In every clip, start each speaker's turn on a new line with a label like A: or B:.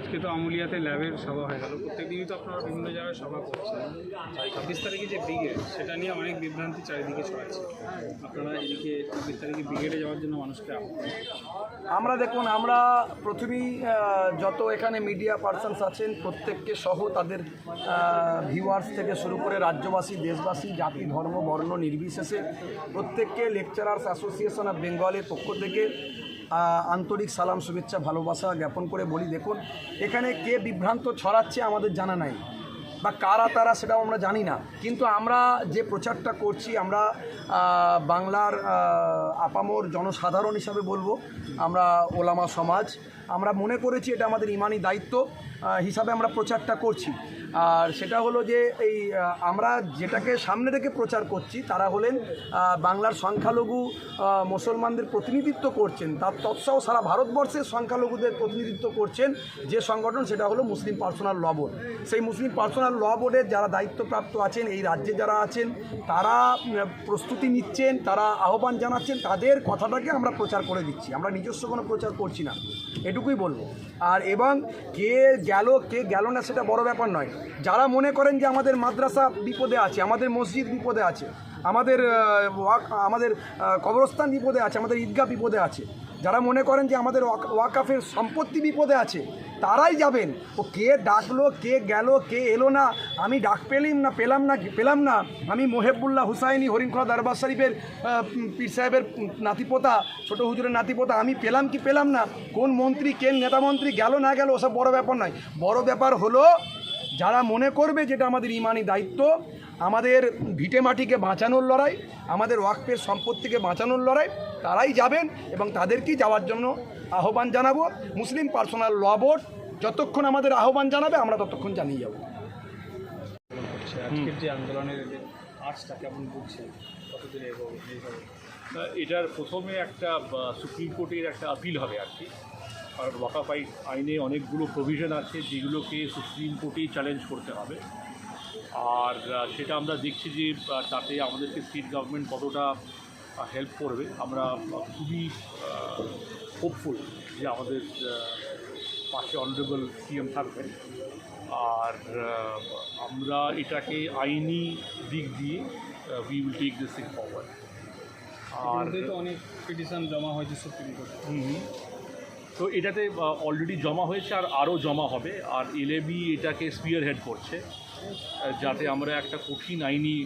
A: আজকে তো আমুলিয়াতে ল্যাবের সভা হয়ে গেল। প্রত্যেক দিনই তো আপনারা বিভিন্ন জায়গায় সভা করছেন। ছাব্বিশ তারিখে যে ব্রিগেড, সেটা নিয়ে অনেক বিভ্রান্তি চারিদিকে ছড়াচ্ছে। আপনারা এদিকে ছাব্বিশ তারিখে ব্রিগেডে যাওয়ার জন্য মানুষকে
B: আমরা দেখুন, আমরা প্রথমেই যত এখানে মিডিয়া পার্সনস আছেন, প্রত্যেককে সহ তাদের ভিউয়ার্স থেকে শুরু করে রাজ্যবাসী, দেশবাসী, জাতি, ধর্ম, বর্ণ নির্বিশেষে প্রত্যেককে লেকচারার্স অ্যাসোসিয়েশন অফ বেঙ্গলের পক্ষ থেকে আন্তরিক সালাম, শুভেচ্ছা, ভালোবাসা জ্ঞাপন করে বলি, দেখুন, এখানে কে বিভ্রান্ত ছড়াচ্ছে আমাদের জানা নাই, বা কারা তারা সেটাও আমরা জানি না। কিন্তু আমরা যে প্রচারটা করছি, আমরা বাংলার আপামর জনসাধারণ হিসাবে বলব, আমরা ওলামা সমাজ, আমরা মনে করেছি এটা আমাদের ইমানি দায়িত্ব হিসাবে আমরা প্রচারটা করছি। আর সেটা হলো যে এই আমরা যেটাকে সামনে রেখে প্রচার করছি, তারা হলেন বাংলার সংখ্যালঘু মুসলমানদের প্রতিনিধিত্ব করছেন। তার তৎসহ সারা ভারতবর্ষের সংখ্যালঘুদের প্রতিনিধিত্ব করছেন যে সংগঠন, সেটা হলো মুসলিম পার্সোনাল ল বোর্ড। সেই মুসলিম পার্সোনাল ল বোর্ডের যারা দায়িত্বপ্রাপ্ত আছেন, এই রাজ্যে যারা আছেন, তারা প্রস্তুতি নিচ্ছেন, তারা আহ্বান জানাচ্ছেন, তাদের কথাটাকে আমরা প্রচার করে দিচ্ছি। আমরা নিজস্ব কোনো প্রচার করছি না। এটুকুই বলব। আর এবং কে গেল কে গেল না, সেটা বড় ব্যাপার নয়। যারা মনে করেন যে আমাদের মাদ্রাসা বিপদে আছে, আমাদের মসজিদ বিপদে আছে, আমাদের আমাদের কবরস্থান বিপদে আছে, আমাদের ঈদগাহ বিপদে আছে, যারা মনে করেন যে আমাদের ওয়াক- ওয়াকাফের সম্পত্তি বিপদে আছে, তারাই যাবেন। ও কে ডাকলো, কে গেল, কে এলো না, আমি ডাক পেলিম না, পেলাম না পেলাম না, আমি মোহেবুল্লাহ হুসাইনি, হরিণখোলা দরবার শরীফের পীর সাহেবের নাতিপোতা, ছোট হুজুরের নাতিপোতা, আমি পেলাম কি পেলাম না, কোন মন্ত্রী, কে নেতামন্ত্রী গেল না গেল, ওসব বড় ব্যাপার নয়। বড় ব্যাপার হলো যারা মনে করবে যেটা আমাদের ইমানি দায়িত্ব আমাদের ভিটে মাটিকে বাঁচানোর লড়াই আমাদের ওয়াকফের সম্পত্তিকে বাঁচানোর লড়াই তারাই যাবেন এবং তাদেরকেই যাওয়ার জন্য আহ্বান জানাব। মুসলিম পার্সোনাল ল বোর্ড যতক্ষণ আমাদের আহ্বান জানাবে আমরা ততক্ষণ জানিয়ে যাব।
A: করছে আজকের যে আন্দোলনের যে আর্টসটা কেমন বুঝছেন? কতদিন এগোবে
C: এটার প্রথমে একটা সুপ্রিম কোর্টের একটা আপিল হবে আর কি। কারণ ওয়াকাফ আইন আইনে অনেকগুলো প্রভিশন আছে যেগুলোকে সুপ্রিম কোর্টেই চ্যালেঞ্জ করতে হবে। আর সেটা আমরা দেখছি যে তাতে আমাদেরকে স্টেট গভর্নমেন্ট কতটা হেল্প করবে। আমরা খুবই হোপফুল যে আমাদের পাশে অনারেবল সিএম থাকবেন। আর আমরা এটাকে আইনি দিক দিয়ে we will take this thing forward আর
A: অনেক পিটিশন জমা হয়েছে সুপ্রিম কোর্টে
C: হুম। তো এটাতে অলরেডি জমা হয়েছে আর আরও জমা হবে। আর এলএবি এটাকে স্পিয়ার হেড করছে যাতে আমরা একটা কঠিন আইনি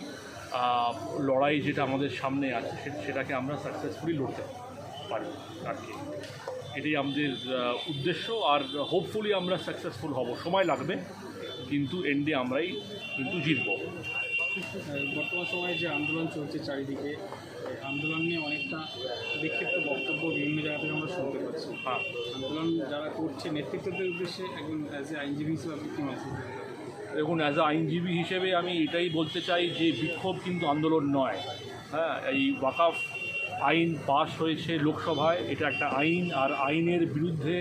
C: লড়াই যেটা আমাদের সামনে আছে সেটাকে আমরা সাকসেসফুলি লড়তে পারি আর কি। এটাই আমাদের উদ্দেশ্য আর হোপফুলি আমরা সাকসেসফুল হব। সময় লাগবে, কিন্তু এন্ডে আমরাই কিন্তু জিতবো।
A: বর্তমান সময়ে যে আন্দোলন চলছে চারিদিকে আন্দোলন নিয়ে অনেকটা বিক্ষিপ্ত বক্তব্য বিভিন্ন জায়গা থেকে আমরা শুনতে পাচ্ছি।
C: হ্যাঁ।
A: আন্দোলন যারা করছে নেতৃত্বদের উদ্দেশ্যে একজন অ্যাজ এ আইনজীবী হিসেবে আপনি কি মেসেজ
C: দেখুন অ্যাজ আ আইনজীবী হিসেবে আমি এটাই বলতে চাই যে বিক্ষোভ কিন্তু আন্দোলন নয়। হ্যাঁ এই ওয়াকাফ আইন পাস হয়েছে লোকসভায় এটা একটা আইন আর আইনের বিরুদ্ধে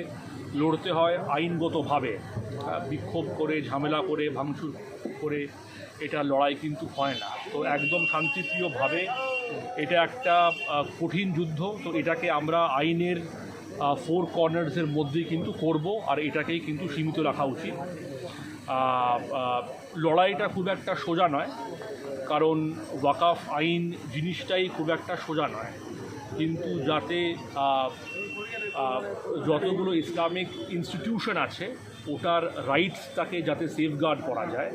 C: লড়তে হয় আইনগতভাবে। হ্যাঁ, বিক্ষোভ করে ঝামেলা করে ভাঙচুর করে এটা লড়াই কিন্তু হয় না। তো একদম শান্তিপ্রিয়ভাবে এটা একটা কঠিন যুদ্ধ। তো এটাকে আমরা আইনের ফোর কর্নার্সের মধ্যেই কিন্তু করব আর এটাকেই কিন্তু সীমিত রাখা উচিত। লড়াইটা খুব একটা সোজা নয়, কারণ ওয়াকাফ আইন জিনিসটাই খুব একটা সোজা নয়। কিন্তু যাতে যতগুলো ইসলামিক ইনস্টিটিউশন আছে ওটার রাইটসটাকে যাতে সেফগার্ড করা যায়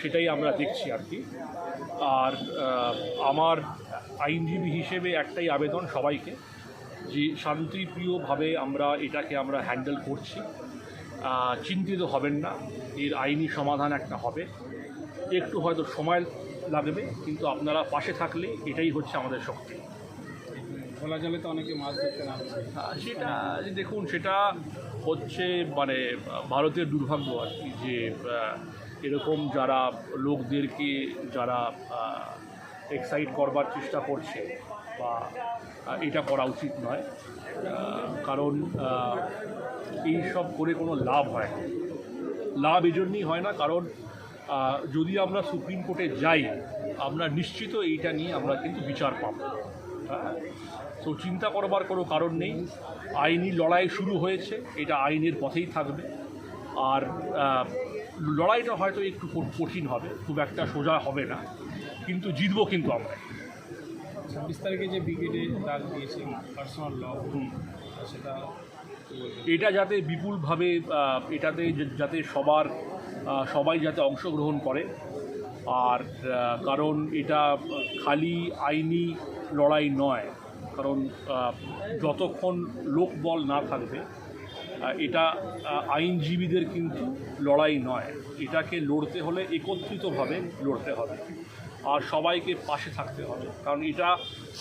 C: সেটাই আমরা দেখছি আর কি। আর আমার আইনজীবী হিসেবে একটাই আবেদন সবাইকে যে শান্তিপ্রিয়ভাবে আমরা এটাকে আমরা হ্যান্ডেল করছি। চিন্তিত হবেন না এর আইনি সমাধান একটা হবে। একটু হয়তো সময় লাগবে কিন্তু আপনারা পাশে থাকলে এটাই হচ্ছে আমাদের শক্তি।
A: খোলা জলে তো অনেকে মাছ ধরতে নামছে।
C: সেটা দেখুন সেটা হচ্ছে মানে ভারতের দুর্ভাগ্য আর কি যে এরকম যারা লোকদেরকে, যারা এক্সাইট করবার চেষ্টা করছে বা এটা করা উচিত নয়। কারণ এই সব করে কোনো লাভ হয় না। লাভ এজন্যই হয় না, কারণ যদি আমরা সুপ্রিম কোর্টে যাই, আমরা নিশ্চিত এইটা নিয়ে আমরা কিন্তু বিচার পাব। হ্যাঁ? তো চিন্তা করবার কোনো কারণ নেই। আইনি লড়াই শুরু হয়েছে এটা আইনের পথেই থাকবে। আর লড়াইটা হয়তো একটু কঠিন হবে খুব একটা সোজা হবে না কিন্তু জিতবো কিন্তু আমরা।
A: ছাব্বিশ তারিখে যে ব্রিগেডে ডাক দিয়েছে পার্সোনাল ল সেটা
C: এটা যাতে বিপুলভাবে এটাতে যাতে সবার সবাই যাতে অংশগ্রহণ করে। আর কারণ এটা খালি আইনি লড়াই নয় কারণ যতক্ষণ লোকবল না থাকবে এটা আইনজীবীদের কিন্তু লড়াই নয়। এটাকে লড়তে হলে একত্রিতভাবে লড়তে হবে আর সবাইকে পাশে থাকতে হবে। কারণ এটা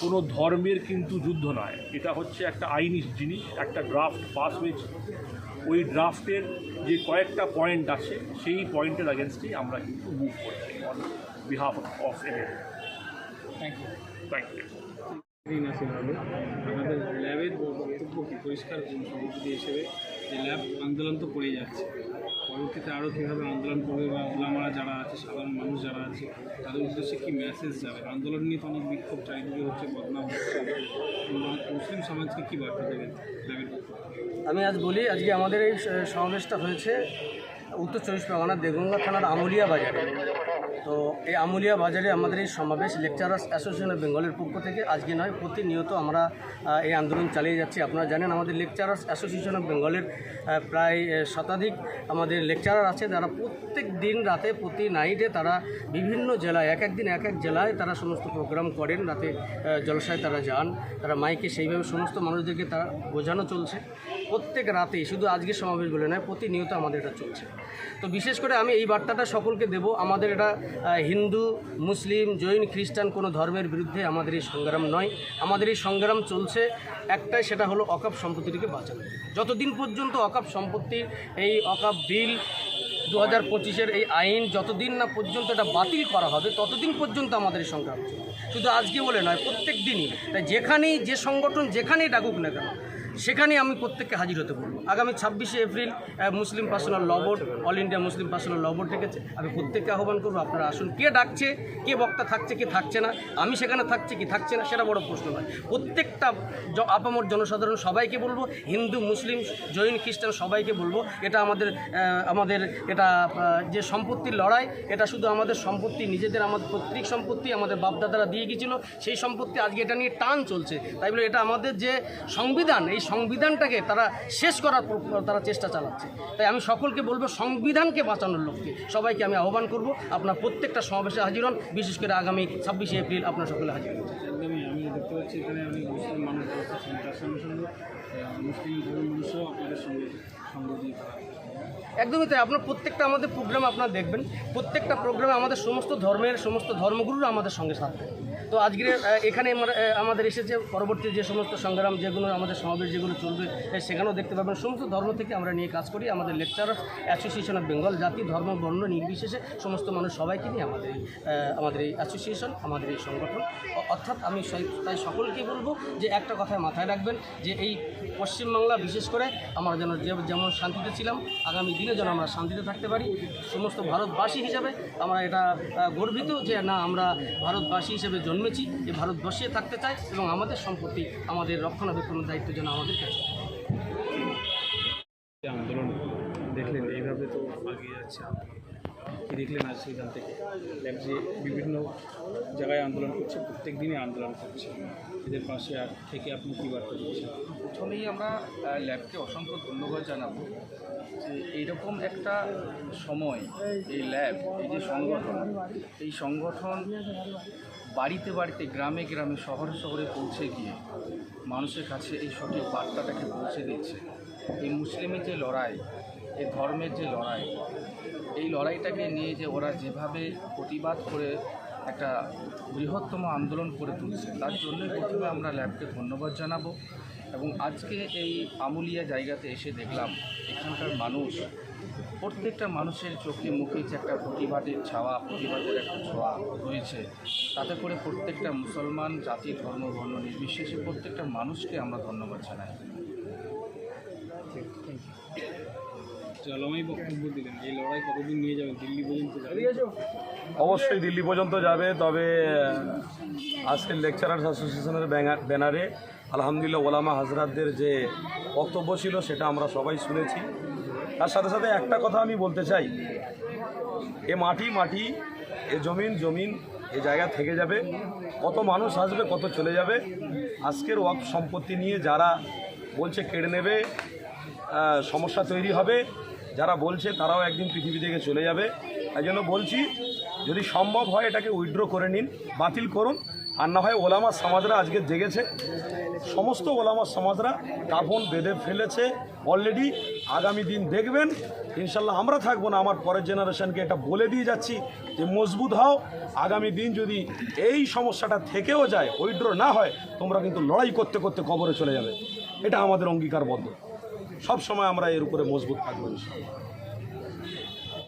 C: কোনো ধর্মের কিন্তু যুদ্ধ নয়। এটা হচ্ছে একটা আইনি জিনিস একটা ড্রাফট পাস হয়েছে। ওই ড্রাফটের যে কয়েকটা পয়েন্ট আছে সেই পয়েন্টের আগেনস্টেই আমরা কিন্তু মুভ করছি on behalf of M
A: thank you
C: thank you
A: Nasir আলু আমাদের। ল্যাবের বক্তব্য কি পরিষ্কার সভাপতি হিসেবে যে ল্যাব আন্দোলন তো করে যাচ্ছে। পরবর্তীতে আরও কীভাবে আন্দোলন করবে বা ওলামারা যারা আছে, সাধারণ মানুষ যারা আছে, তাদের উদ্দেশ্যে কী মেসেজ যাবে? আন্দোলন নিয়ে তো অনেক বিক্ষোভ, চারিদিকে হচ্ছে বদনাম হচ্ছে। মুসলিম সমাজকে কী বার্তা দেবেন ল্যাবের
D: আমি আজ বলি, আজকে আমাদের এই সমাবেশটা হয়েছে উত্তর চব্বিশ পরগনার দেগঙ্গা থানার আমুলিয়া বাজারে। তো এই আমুলিয়া বাজারে আমাদের এই সমাবেশ লেকচারার্স অ্যাসোসিয়েশন অফ বেঙ্গলের পক্ষ থেকে আজকে নয়, প্রতিনিয়ত আমরা এই আন্দোলন চালিয়ে যাচ্ছি। আপনারা জানেন আমাদের লেকচারার্স অ্যাসোসিয়েশন অফ বেঙ্গলের প্রায় শতাধিক আমাদের লেকচারার আছে। যারা প্রত্যেক দিন রাতে, প্রতি নাইটে তারা বিভিন্ন জেলায়, এক এক দিন এক এক জেলায় তারা সমস্ত প্রোগ্রাম করেন। রাতে জলসায় তারা যান, তারা মাইকে সেইভাবে সমস্ত মানুষদেরকে তারা বোঝানো চলছে। প্রত্যেক রাতে শুধু আজকের সমাবেশ বলে নয়, প্রতিনিয়ত আমাদের এটা চলছে। তো বিশেষ করে আমি এই বার্তাটা সকলকে দেব, আমাদের এটা হিন্দু, মুসলিম, জৈন, খ্রিস্টান কোনো ধর্মের বিরুদ্ধে আমাদের এই সংগ্রাম নয়। আমাদের এই সংগ্রাম চলছে, একটাই সেটা হলো অকাপ সম্পত্তিটিকে বাঁচানো। যতদিন পর্যন্ত অকাপ সম্পত্তির এই অকাপ বিল দু হাজার পঁচিশের এই আইন যতদিন না পর্যন্ত এটা বাতিল করা হবে, ততদিন পর্যন্ত আমাদের এই সংগ্রাম শুধু আজকে বলে নয়, প্রত্যেক দিনই। তাই যেখানেই যে সংগঠন যেখানেই ডাকুক না কেন সেখানে আমি প্রত্যেককে হাজির হতে বলব। আগামী ছাব্বিশে April Muslim personal law board all India Muslim personal law board ডেকেছে। আমি প্রত্যেককে আহ্বান করব, আপনারা আসুন। কে ডাকছে, কে বক্তা থাকছে, কে থাকছে না, আমি সেখানে থাকছে, কি থাকছে না, সেটা বড় প্রশ্ন নয়। প্রত্যেকটা আপামর জনসাধারণ সবাইকে বলব, হিন্দু, মুসলিম, জৈন, খ্রিস্টান সবাইকে বলব, এটা আমাদের আমাদের, এটা যে সম্পত্তির লড়াই, এটা শুধু আমাদের সম্পত্তি, নিজেদের আমাদের পৈতৃক সম্পত্তি, আমাদের বাপদাদারা দিয়ে গিয়েছিল সেই সম্পত্তি আজকে এটা নিয়ে টান চলছে। তাই বলে এটা আমাদের যে সংবিধান, এই সংবিধানটাকে তারা শেষ করার তারা চেষ্টা চালাচ্ছে। তাই আমি সকলকে বলব, সংবিধানকে বাঁচানোর লক্ষ্যে সবাইকে আমি আহ্বান করব, আপনার প্রত্যেকটা সমাবেশে হাজির হন। বিশেষ করে আগামী ছাব্বিশে এপ্রিল আপনার সকলে হাজির হন
A: মুসলিম মানুষ সঙ্গে সঙ্গে দিয়ে
D: একদমই তাই। আপনার প্রত্যেকটা আমাদের প্রোগ্রাম আপনারা দেখবেন। প্রত্যেকটা প্রোগ্রামে আমাদের সমস্ত ধর্মের, সমস্ত ধর্মগুরুরা আমাদের সঙ্গে থাকবে তো আজকের এখানে আমাদের এসেছে, পরবর্তী যে সমস্ত সংগ্রাম, যেগুলো আমাদের সমাবেশ যেগুলো চলবে সেখানেও দেখতে পাবেন। সমস্ত ধর্ম থেকে আমরা নিয়ে কাজ করি। আমাদের লেকচারার অ্যাসোসিয়েশন অফ বেঙ্গল জাতি, ধর্ম, বর্ণ নির্বিশেষে সমস্ত মানুষ সবাইকে নিয়ে আমাদের এই আমাদের এই অ্যাসোসিয়েশন আমাদের এই সংগঠন। অর্থাৎ আমি তাই সকলকে বলব যে একটা কথায় মাথায় রাখবেন যে এই পশ্চিমবাংলা বিশেষ করে আমরা যেন যেমন শান্তিতে ছিলাম, আগামী দিনে যেন আমরা শান্তিতে থাকতে পারি, সমস্ত ভারতবাসী হিসাবে আমরা এটা গর্বিত যে না, আমরা ভারতবাসী হিসেবে জন্মেছি এই ভারতবর্ষে থাকতে চাই এবং আমাদের সম্পত্তি, আমাদের রক্ষণাবেক্ষণের দায়িত্ব যেন আমাদের কাছে।
A: আন্দোলন দেখলেন, এইভাবে তো এগিয়ে যাচ্ছে কী দেখলেন আজ সেখান থেকে? যে বিভিন্ন জায়গায় আন্দোলন করছে, প্রত্যেক দিনই আন্দোলন করছে। এদের পাশে আর থেকে আপনি কী বার্তা দিচ্ছেন?
E: প্রথমেই আমরা ল্যাবকে অসংখ্য ধন্যবাদ জানাব যে এইরকম একটা সময় এই ল্যাব এই যে সংগঠন, এই সংগঠন বাড়িতে বাড়িতে, গ্রামে গ্রামে, শহরে শহরে পৌঁছে গিয়ে মানুষের কাছে এই সঠিক বার্তাটাকে পৌঁছে দিচ্ছে। এই মুসলিমের যে লড়াই, এই ধর্মের যে লড়াই, এই লড়াইটাকে নিয়ে যে ওরা যেভাবে প্রতিবাদ করে একটা বৃহত্তম আন্দোলন করে তুলছে, তার জন্য প্রথমে আমরা ল্যাবকে ধন্যবাদ জানাব। এবং আজকে এই আমুলিয়া জায়গাতে এসে দেখলাম এখানকার মানুষ প্রত্যেকটা মানুষের চোখে মুখে যে একটা প্রতিবাদের ছাওয়া প্রতিবাদের একটা ছোঁয়া রয়েছে। তাতে করে প্রত্যেকটা মুসলমান জাতি ধর্ম বর্ণ নির্বিশেষে প্রত্যেকটা মানুষকে আমরা ধন্যবাদ জানাই।
A: জলমাই বক্তব্য দিলেন এই লড়াই কতদিন নিয়ে যাবেন? দিল্লি পর্যন্ত
B: অবশ্যই দিল্লি পর্যন্ত যাবে তবে আজকের লেকচারার্স অ্যাসোসিয়েশনের ব্যানারে আলহামদুলিল্লাহ ওলামা হাজরাতদের যে বক্তব্য ছিল সেটা আমরা সবাই শুনেছি।
F: তার সাথে সাথে একটা কথা আমি বলতে চাই। এ মাটি মাটি, এ জমিন জমিন, এ জায়গা থেকে যাবে। কত মানুষ আসবে, কত চলে যাবে। আজকের ওয়াক সম্পত্তি নিয়ে যারা বলছে কেড়ে নেবে সমস্যা তৈরি হবে। যারা বলছে তারাও একদিন পৃথিবী থেকে চলে যাবে। তাই জন্য বলছি, যদি সম্ভব হয় এটাকে উইথড্র করে নিন, বাতিল করুন। আর না হয় ওলামা সমাজরা আজকে জেগেছে। সমস্ত ওলামা সমাজরা কাফন বেঁধে ফেলেছে। অলরেডি আগামী দিন দেখবেন। ইনশাল্লাহ আমরা থাকব না, আমার পরের জেনারেশনকে এটা বলে দিয়ে যাচ্ছি যে মজবুত হও। আগামী দিন যদি এই সমস্যাটা থেকেও যায় উইড্র না হয়, তোমরা কিন্তু লড়াই করতে করতে কবরে চলে যাবে। এটা আমাদের অঙ্গীকারবদ্ধ। সব সময় আমরা এর উপরে মজবুত থাকব ইনশাল্লাহ